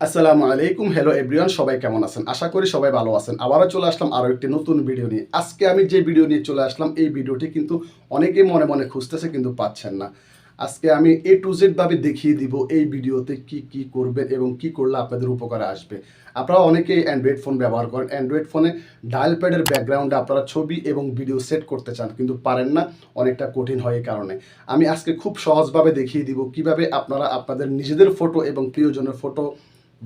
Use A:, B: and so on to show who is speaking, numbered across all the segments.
A: আসসালামু আলাইকুম। Hello everyone সবাই কেমন আছেন? আশা করি সবাই ভালো আছেন। আবারও চলে আসলাম আরও একটি নতুন ভিডিও নিয়ে। আজকে আমি যে ভিডিও নিয়ে চলে আসলাম, এই ভিডিওটি কিন্তু অনেকেই মনে মনে খুঁজতেছে কিন্তু পাচ্ছেন না। আজকে আমি এ টু জেডভাবে দেখিয়ে দিব এই ভিডিওতে কি কি করবেন এবং কি করলে আপনাদের উপকারে আসবে। আপনারা অনেকেই অ্যান্ড্রয়েড ফোন ব্যবহার করেন। অ্যান্ড্রয়েড ফোনে ডায়াল প্যাডের ব্যাকগ্রাউন্ডে আপনারা ছবি এবং ভিডিও সেট করতে চান কিন্তু পারেন না। অনেকটা কঠিন হয় এই কারণে। আমি আজকে খুব সহজভাবে দেখিয়ে দিব কীভাবে আপনারা আপনাদের নিজেদের ফটো এবং প্রিয়জনের ফটো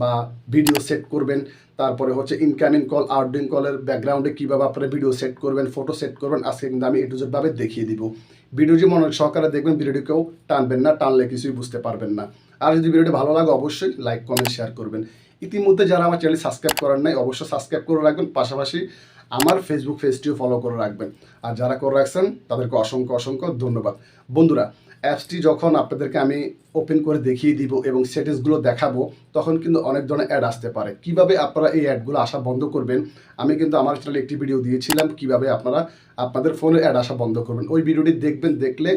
A: বা ভিডিও সেট করবেন। তারপরে হচ্ছে ইনকামিং কল আউটগোয়িং কলের ব্যাকগ্রাউন্ডে কীভাবে আপনারা ভিডিও সেট করবেন ফটো সেট করবেন, আজকে কিন্তু আমি এটু ভাবে দেখিয়ে দিব। ভিডিওটি মনে সহকারে দেখবেন ভিডিওটি কেউ টানবেন না, টানলে কিছুই বুঝতে পারবেন না। আর যদি ভিডিওটি ভালো লাগে, অবশ্যই লাইক কমেন্ট শেয়ার করবেন। ইতিমধ্যে যারা আমার চ্যানেল সাবস্ক্রাইব করার নাই, অবশ্যই সাবস্ক্রাইব করে রাখবেন, পাশাপাশি আমার ফেসবুক পেজটিও ফলো করে রাখবেন। আর যারা করে রাখছেন, তাদেরকে অসংখ্য অসংখ্য ধন্যবাদ। বন্ধুরা অ্যাপসটি যখন আপনাদেরকে আমি ওপেন করে দেখিয়ে দিব এবং সেটিংসগুলো দেখাবো, তখন কিন্তু অনেক ধরনের অ্যাড আসতে পারে। কীভাবে আপনারা এই অ্যাডগুলো আসা বন্ধ করবেন? আমি কিন্তু আমার চ্যানেলে একটি ভিডিও দিয়েছিলাম, কীভাবে আপনারা আপনাদের ফোনে অ্যাড আসা বন্ধ করবেন। ওই ভিডিওটি দেখবেন, দেখলে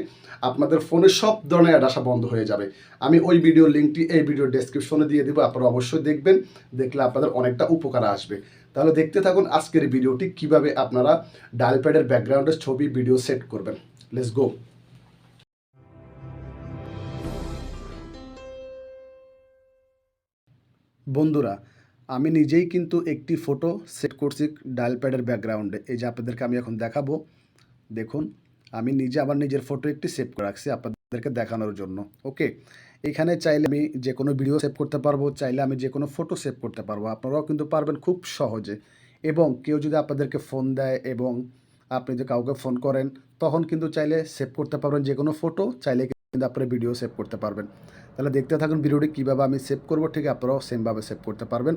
A: আপনাদের ফোনে সব ধরনের অ্যাড আসা বন্ধ হয়ে যাবে। আমি ওই ভিডিও লিঙ্কটি এই ভিডিও ডেসক্রিপশনে দিয়ে দেবো, আপনারা অবশ্যই দেখবেন, দেখলে আপনাদের অনেকটা উপকার আসবে। তাহলে দেখতে থাকুন আজকের ভিডিওটি কীভাবে আপনারা ডায়াল প্যাডের ব্যাকগ্রাউন্ডের ছবি ভিডিও সেট করবেন। লেটস গো বন্ধুরা, আমি নিজেই কিন্তু একটি ফটো সেট করছি ডায়াল প্যাডের ব্যাকগ্রাউন্ডে এই যে আপনাদেরকে আমি এখন দেখাবো, দেখুন, আমি নিজে আমার নিজের ফটো একটি সেভ করে রাখছি আপনাদেরকে দেখানোর জন্য ওকে এখানে চাইলে আমি যে কোনো ভিডিও সেভ করতে পারব, চাইলে আমি যে কোনো ফটো সেভ করতে পারব, আপনারাও কিন্তু পারবেন খুব সহজে। এবং কেউ যদি আপনাদেরকে ফোন দেয় এবং আপনি যদি কাউকে ফোন করেন, তখন কিন্তু চাইলে সেভ করতে পারবেন যে কোনো ফটো চাইলে কিন্তু আপনারা ভিডিও সেভ করতে পারবেন। তাহলে দেখতে থাকুন ভিডিওটি কীভাবে আমি সেভ করব, ঠিক আপনারাও সেমভাবে সেভ করতে পারবেন।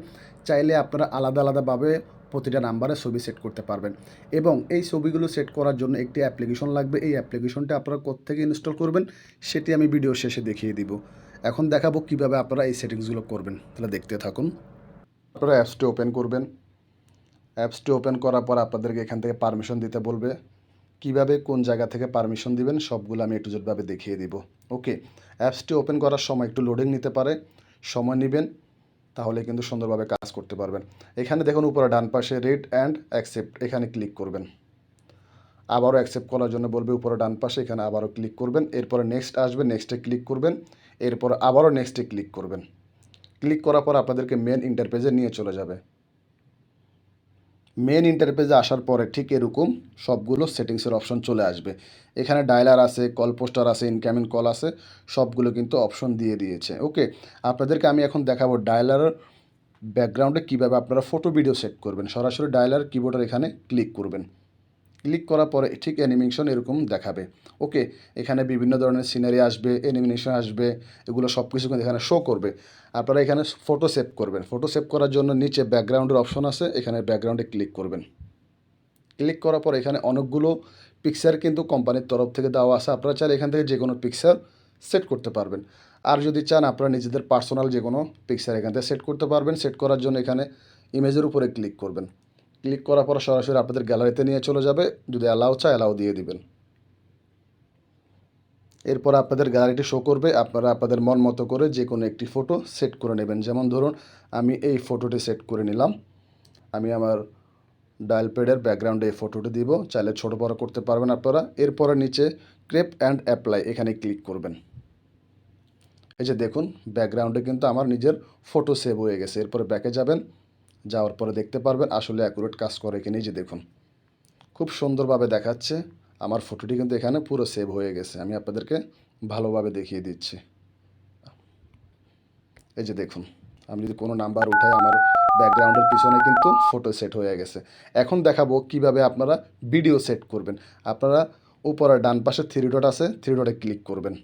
A: চাইলে আপনারা আলাদা আলাদাভাবে প্রতিটা নাম্বারে ছবি সেট করতে পারবেন। এবং এই ছবিগুলো সেট করার জন্য একটি অ্যাপ্লিকেশন লাগবে। এই অ্যাপ্লিকেশনটা আপনারা কোত্থেকে ইনস্টল করবেন, সেটি আমি ভিডিও শেষে দেখিয়ে দিব। এখন দেখাবো কীভাবে আপনারা এই সেটিংসগুলো করবেন। তাহলে দেখতে থাকুন। আপনারা অ্যাপসটি ওপেন করবেন। অ্যাপসটি ওপেন করার পর আপনাদেরকে এখান থেকে পারমিশন দিতে বলবে। কীভাবে কোন জায়গা থেকে পারমিশন দিবেন, সবগুলো আমি একটু জোটভাবে দেখিয়ে দিব। ওকে অ্যাপসটি ওপেন করার সময় একটু লোডিং নিতে পারে, সময় নেবেন, তাহলে কিন্তু সুন্দরভাবে কাজ করতে পারবেন। এখানে দেখুন উপরে ডান পাশে রেড অ্যান্ড অ্যাকসেপ্ট এখানে ক্লিক করবেন। আবারও অ্যাকসেপ্ট করার জন্য বলবে উপরে ডান পাশে, এখানে আবারও ক্লিক করবেন। এরপরে নেক্সট আসবে নেক্সটে ক্লিক করবেন। এরপর আবারও নেক্সটে ক্লিক করবেন। ক্লিক করার পর আপনাদেরকে মেন ইন্টারপেজে নিয়ে চলে যাবে। মেন ইন্টারপেজে আসার পরে ঠিক এরকম সবগুলো সেটিংসের অপশন চলে আসবে। এখানে ডায়লার আছে কল পোস্টার আছে ইনকামিং কল আছে, সবগুলো কিন্তু অপশন দিয়ে দিয়েছে। ওকে আপনাদেরকে আমি এখন দেখাবো ডায়লার ব্যাকগ্রাউন্ডে কীভাবে আপনারা ফটো ভিডিও সেট করবেন। সরাসরি ডায়লার কিবোর্ডের এখানে ক্লিক করবেন। ক্লিক করার পরে ঠিক অ্যানিমেশন এরকম দেখাবে। ওকে এখানে বিভিন্ন ধরনের সিনারি আসবে অ্যানিমেশন আসবে, এগুলো সব কিছু কিন্তু এখানে শো করবে। আপনারা এখানে ফটো সেভ করবেন। ফটো সেভ করার জন্য নিচে ব্যাকগ্রাউন্ডের অপশন আছে, এখানে ব্যাকগ্রাউন্ডে ক্লিক করবেন। ক্লিক করার পর এখানে অনেকগুলো পিকচার কিন্তু কোম্পানির তরফ থেকে দেওয়া আছে। আপনারা চাইলে এখান থেকে যে কোনো পিকচার সেট করতে পারবেন। আর যদি চান, আপনারা নিজেদের পার্সোনাল যে কোনো পিকচার এখান থেকে সেট করতে পারবেন। সেট করার জন্য এখানে ইমেজের উপরে ক্লিক করবেন। ক্লিক করার পর সরাসরি আপনাদের গ্যালারিতে নিয়ে চলে যাবে। যদি অ্যালাউ চায় অ্যালাউ দিয়ে দিবেন। এরপর আপনাদের গ্যালারিটি শো করবে। আপনারা আপনাদের মন মতো করে যে কোনো একটি ফটো সেট করে নেবেন। যেমন ধরুন, আমি এই ফটোটি সেট করে নিলাম। আমি আমার ডায়াল প্যাডের ব্যাকগ্রাউন্ডে এই ফটোটি দিব। চাইলে ছোটো বড় করতে পারবেন আপনারা। এরপরে নিচে ক্রেপ অ্যান্ড অ্যাপ্লাই এখানে ক্লিক করবেন। এই যে দেখুন ব্যাকগ্রাউন্ডে কিন্তু আমার নিজের ফটো সেভ হয়ে গেছে। এরপরে ব্যাকে যাবেন। যাওয়ার পরে দেখতে পারবেন আসলে অ্যাকুরেট কাজ করে এই যে দেখুন। খুব সুন্দরভাবে দেখাচ্ছে। আমার ফটোটি কিন্তু এখানে পুরো সেভ হয়ে গেছে। আমি আপনাদেরকে ভালোভাবে দেখিয়ে দিচ্ছি। এই যে দেখুন, আমি যদি কোনো নাম্বার উঠাই, আমার ব্যাকগ্রাউন্ডের পিছনে কিন্তু ফটো সেট হয়ে গেছে। এখন দেখাবো কীভাবে আপনারা ভিডিও সেট করবেন। আপনারা উপরে ডান পাশে থ্রি ডট আছে থ্রি ডটে ক্লিক করবেন।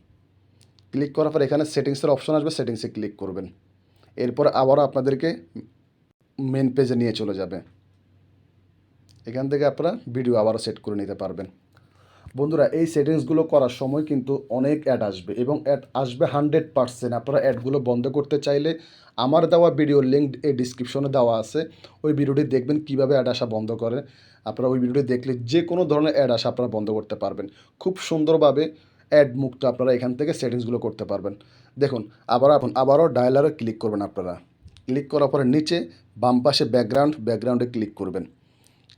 A: ক্লিক করার পর এখানে সেটিংসের অপশন আসবে সেটিংসে ক্লিক করবেন। এরপর আবারও আপনাদেরকে মেন পেজে নিয়ে চলে যাবে। এখান থেকে আপনারা ভিডিও আবারও সেট করে নিতে পারবেন। বন্ধুরা, এই সেটিংসগুলো করার সময় কিন্তু অনেক অ্যাড আসবে এবং অ্যাড আসবে হান্ড্রেড পার্সেন্ট আপনারা অ্যাডগুলো বন্ধ করতে চাইলে আমার দেওয়া ভিডিও লিঙ্ক এই ডিসক্রিপশনে দেওয়া আছে। ওই ভিডিওটি দেখবেন কীভাবে অ্যাড আসা বন্ধ করে। আপনারা ওই ভিডিওটি দেখলে যে কোনো ধরনের অ্যাড আসা আপনারা বন্ধ করতে পারবেন। খুব সুন্দরভাবে অ্যাড মুক্ত আপনারা এখান থেকে সেটিংসগুলো করতে পারবেন। দেখুন, আবার আপন আবারও ডায়ালারে ক্লিক করবেন আপনারা। ক্লিক করার পরে নিচে বাম পাশে ব্যাকগ্রাউন্ড ব্যাকগ্রাউন্ডে ক্লিক করবেন।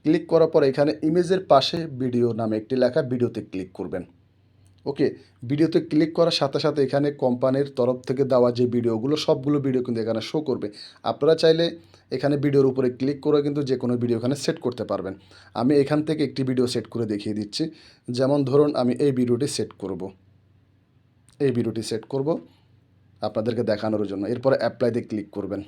A: ক্লিক করার পর এখানে ইমেজের পাশে ভিডিও নামে একটি লেখা ভিডিওতে ক্লিক করবেন। ওকে ভিডিওতে ক্লিক করার সাথে সাথে এখানে কোম্পানির তরফ থেকে দেওয়া যে ভিডিওগুলো সবগুলো ভিডিও কিন্তু এখানে শো করবে। আপনারা চাইলে এখানে ভিডিওর উপরে ক্লিক করে কিন্তু যে কোনো ভিডিও এখানে সেট করতে পারবেন। আমি এখান থেকে একটি ভিডিও সেট করে দেখিয়ে দিচ্ছি। যেমন ধরুন, আমি এই ভিডিওটি সেট করব। এই ভিডিওটি সেট করব। আপনাদেরকে দেখানোর জন্য। এরপরে অ্যাপ্লাইতে ক্লিক করবেন।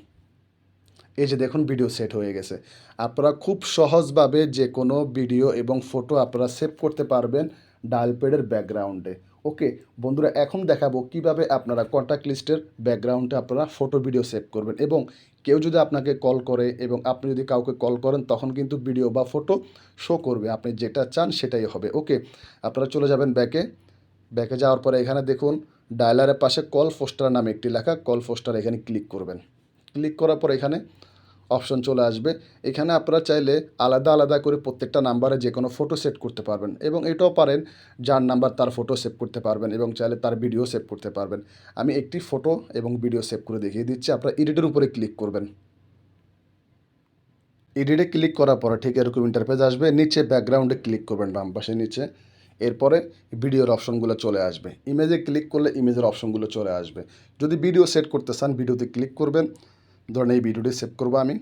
A: এই যে দেখুন ভিডিও সেট হয়ে গেছে। আপনারা খুব সহজভাবে যে কোনো ভিডিও এবং ফটো আপনারা সেভ করতে পারবেন ডায়াল প্যাডের ব্যাকগ্রাউন্ডে ওকে বন্ধুরা, এখন দেখাবো কীভাবে আপনারা কন্ট্যাক্ট লিস্টের ব্যাকগ্রাউন্ডে আপনারা ফটো ভিডিও সেভ করবেন। এবং কেউ যদি আপনাকে কল করে এবং আপনি যদি কাউকে কল করেন, তখন কিন্তু ভিডিও বা ফটো শো করবে। আপনি যেটা চান সেটাই হবে। ওকে আপনারা চলে যাবেন ব্যাকে ব্যাকে যাওয়ার পরে এখানে দেখুন ডায়ালারের পাশে কল পোস্টার নামে একটি লেখা। কল পোস্টার এখানে ক্লিক করবেন। ক্লিক করার পর এখানে অপশন চলে আসবে। এখানে আপনারা চাইলে আলাদা আলাদা করে প্রত্যেকটা নাম্বারে যে কোনো ফটো সেভ করতে পারবেন এবং এটাও পারেন যার নাম্বার তার ফটো সেভ করতে পারবেন এবং চাইলে তার ভিডিও সেভ করতে পারবেন। আমি একটি ফটো এবং ভিডিও সেভ করে দেখিয়ে দিচ্ছি, আপনারা এডিটের উপরে ক্লিক করবেন। এডিটে ক্লিক করার পরে ঠিক এরকম ইন্টারফেস আসবে, নিচে ব্যাকগ্রাউন্ডে ক্লিক করবেন, বাম পাশে নিচে। এরপরে ভিডিওর অপশনগুলো চলে আসবে। ইমেজে ক্লিক করলে ইমেজের অপশনগুলো চলে আসবে। যদি ভিডিও সেট করতে চান ভিডিওতে ক্লিক করবেন। ধরেন এই ভিডিওটি সেভ করব আমি।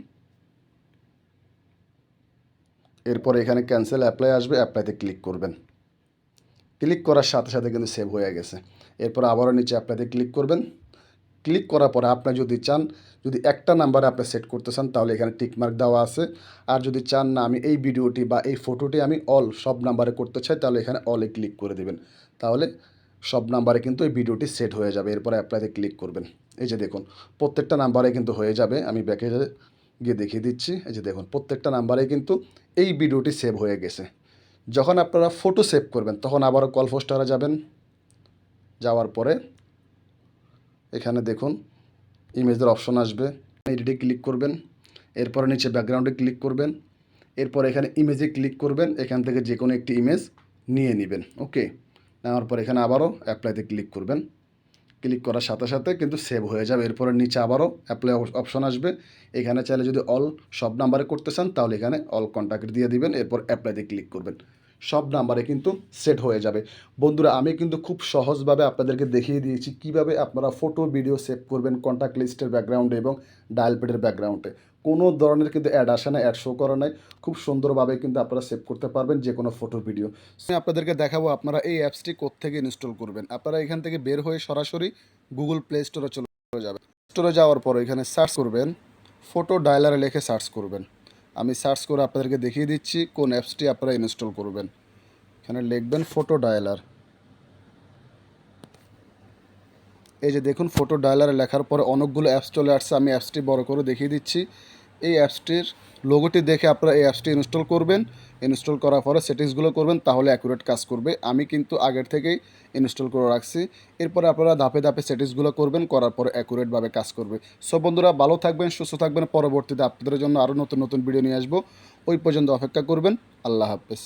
A: এরপর এখানে ক্যান্সেল অ্যাপ্লাই আসবে অ্যাপ্লাইতে ক্লিক করবেন। ক্লিক করার সাথে সাথে কিন্তু সেভ হয়ে গেছে। এরপর আবারও নিচে অ্যাপ্লাইতে ক্লিক করবেন। ক্লিক করার পরে আপনি যদি চান, যদি একটা নাম্বারে আপনি সেট করতে চান, তাহলে এখানে টিকমার্ক দেওয়া আছে। আর যদি চান না, আমি এই ভিডিওটি বা এই ফটোটি আমি অল সব নাম্বারে করতে চাই, তাহলে এখানে অলে ক্লিক করে দেবেন। তাহলে সব নাম্বারে কিন্তু এই ভিডিওটি সেট হয়ে যাবে। এরপরে অ্যাপ্লাইতে ক্লিক করবেন। এই যে দেখুন, প্রত্যেকটা নাম্বারে কিন্তু হয়ে যাবে। আমি ব্যাকে গিয়ে দেখিয়ে দিচ্ছি। এই যে দেখুন, প্রত্যেকটা নাম্বারে কিন্তু এই ভিডিওটি সেভ হয়ে গেছে। যখন আপনারা ফটো সেভ করবেন, তখন আবারও কল পোস্টারে যাবেন। যাওয়ার পরে এখানে দেখুন ইমেজের অপশন আসবে। এডিটে ক্লিক করবেন। এরপরে নিচে ব্যাকগ্রাউন্ডে ক্লিক করবেন। এরপর এখানে ইমেজে ক্লিক করবেন। এখান থেকে যে কোনো একটি ইমেজ নিয়ে নেবেন। ওকে নেওয়ার পর এখানে আবারও অ্যাপ্লাইতে ক্লিক করবেন। ক্লিক করার সাথে সাথে কিন্তু সেভ হয়ে যাবে। এরপরে নিচে আবারও অ্যাপ্লাই অপশন আসবে। এখানে চাইলে যদি অল সব নাম্বারে করতে চান, তাহলে এখানে অল কন্ট্যাক্ট দিয়ে দিবেন। এরপর অ্যাপ্লাইতে ক্লিক করবেন। সব নাম্বারে কিন্তু সেট হয়ে যাবে। বন্ধুরা, আমি কিন্তু খুব সহজভাবে আপনাদেরকে দেখিয়ে দিয়েছি কীভাবে আপনারা ফটো ভিডিও সেভ করবেন কন্ট্যাক্ট লিস্টের ব্যাকগ্রাউন্ডে এবং ডায়াল ব্যাকগ্রাউন্ডে কোনো ধরনের কিন্তু অ্যাড আসে না অ্যাড শো করা নাই। খুব সুন্দরভাবে কিন্তু আপনারা সেভ করতে পারবেন যে কোনো ফটো ভিডিও আমি আপনাদেরকে দেখাবো আপনারা এই অ্যাপসটি কোত্থেকে ইনস্টল করবেন। আপনারা এখান থেকে বের হয়ে সরাসরি গুগল প্লে স্টোরে চলে যাবেন। স্টোরে যাওয়ার পর এখানে সার্চ করবেন ফটো ডায়ালারে লিখে সার্চ করবেন। আমি সার্চ করে আপনাদেরকে দেখিয়ে দিচ্ছি কোন অ্যাপসটি আপনারা ইনস্টল করবেন। এখানে লিখবেন ফটো ডায়ালার এই যে দেখুন ফটো ডায়ালারে লেখার পরে অনেকগুলো অ্যাপস চলে আসছে, আমি অ্যাপসটি বড় করে দেখিয়ে দিচ্ছি। এই অ্যাপসটির লোগোটি দেখে আপনারা এই অ্যাপসটি ইনস্টল করবেন। ইনস্টল করার পরে সেটিংসগুলো করবেন, তাহলে অ্যাকুরেট কাজ করবে। আমি কিন্তু আগের থেকেই ইনস্টল করে রাখছি। এরপরে আপনারা ধাপে ধাপে সেটিংসগুলো করবেন, করার পরে অ্যাকুরেটভাবে কাজ করবে। সব বন্ধুরা, ভালো থাকবেন, সুস্থ থাকবেন। পরবর্তীতে আপনাদের জন্য আরও নতুন নতুন ভিডিও নিয়ে আসব। ওই পর্যন্ত অপেক্ষা করবেন। আল্লাহ হাফেজ।